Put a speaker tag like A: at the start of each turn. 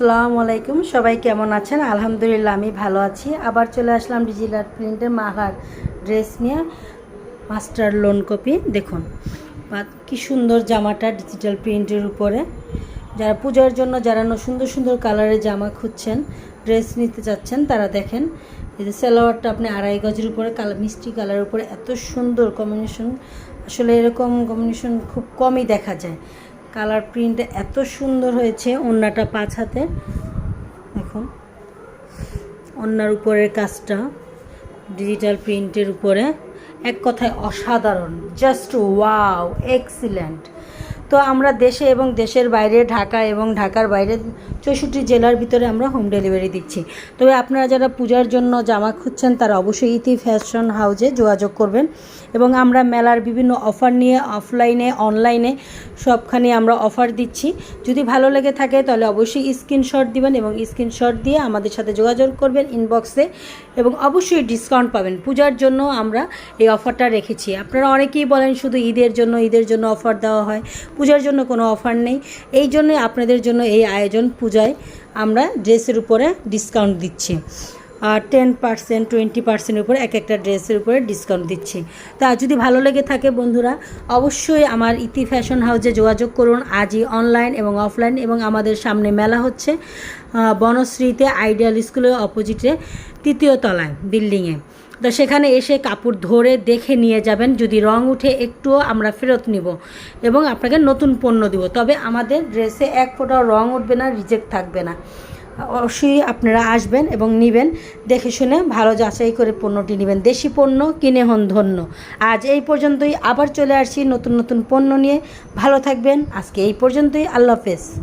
A: আসসালামু আলাইকুম সবাই কেমন আছেন? আলহামদুলিল্লাহ, আমি ভালো আছি। আবার চলে আসলাম ডিজিটাল প্রিন্টের মাহার ড্রেস নিয়ে মাস্টার লোন কপি। দেখুন কি সুন্দর জামাটা ডিজিটাল প্রিন্টের উপরে। যারা পূজার জন্য, যারা সুন্দর সুন্দর কালারের জামা খুঁজছেন, ড্রেস নিতে চাচ্ছেন, তারা দেখেন, এই যে সালোয়ারটা আপনি আড়াই গজের উপরে কালার মিষ্টি কালারের উপরে, এত সুন্দর কম্বিনেশন আসলে এরকম কম্বিনেশন খুব কমই দেখা যায়। কালার প্রিন্ট এত সুন্দর হয়েছে, ওন্নাটা পাঁচ হাতে। এখন ওন্নার উপরের কাজটা, ডিজিটাল প্রিন্টের উপরে। এক কথায় অসাধারণ জাস্ট ওয়াও এক্সিলেন্ট তো আমরা দেশে এবং দেশের বাইরে, ঢাকা এবং ঢাকার বাইরে চৌষট্টি জেলার ভিতরে আমরা হোম ডেলিভারি দিচ্ছি। তবে আপনারা যারা পূজার জন্য জামা খুঁজছেন, তারা অবশ্যই ইতি ফ্যাশন হাউজে যোগাযোগ করবেন এবং আমরা মেলার বিভিন্ন অফার নিয়ে অফলাইনে অনলাইনে সবখানে আমরা অফার দিচ্ছি। যদি ভালো লেগে থাকে, তাহলে অবশ্যই স্ক্রিনশট দিবেন এবং স্ক্রিনশট দিয়ে আমাদের সাথে যোগাযোগ করবেন ইনবক্সে এবং অবশ্যই ডিসকাউন্ট পাবেন। পূজার জন্য আমরা এই অফারটা রেখেছি। আপনারা অনেকেই বলেন শুধু ঈদের জন্য ঈদের জন্য অফার দেওয়া হয়। পূজার জন্য কোনো অফার নেই। এই জন্য আপনাদের জন্য এই আয়োজন পূজায় আমরা ড্রেসের উপরে ডিসকাউন্ট দিচ্ছি। টেন পার্সেন্ট টোয়েন্টি পার্সেন্টের উপরে এক একটা ড্রেসের উপরে ডিসকাউন্ট দিচ্ছি। তা যদি ভালো লেগে থাকে বন্ধুরা, অবশ্যই আমার ইতি ফ্যাশন হাউসে যোগাযোগ করুন। আজই অনলাইন এবং অফলাইন এবং আমাদের সামনে মেলা হচ্ছে বনশ্রীতে আইডিয়াল স্কুলের অপোজিটে তৃতীয় তলায় বিল্ডিংয়ে তো সেখানে এসে কাপড় ধরে দেখে নিয়ে যাবেন। যদি রং উঠে একটুও আমরা ফেরত নিব এবং আপনাকে নতুন পণ্য দিব। তবে আমাদের ড্রেসে এক ফোঁটাও রং উঠবে না রিজেক্ট থাকবে না। অবশ্যই আপনারা আসবেন এবং নেবেন। দেখে শুনে ভালো যাচাই করে পণ্যটি নেবেন। দেশি পণ্য, কিনে হন ধন্য। আজ এই পর্যন্তই। আবার চলে আসছি নতুন নতুন পণ্য নিয়ে। ভালো থাকবেন। আজকে এই পর্যন্তই। আল্লাহ হাফেজ।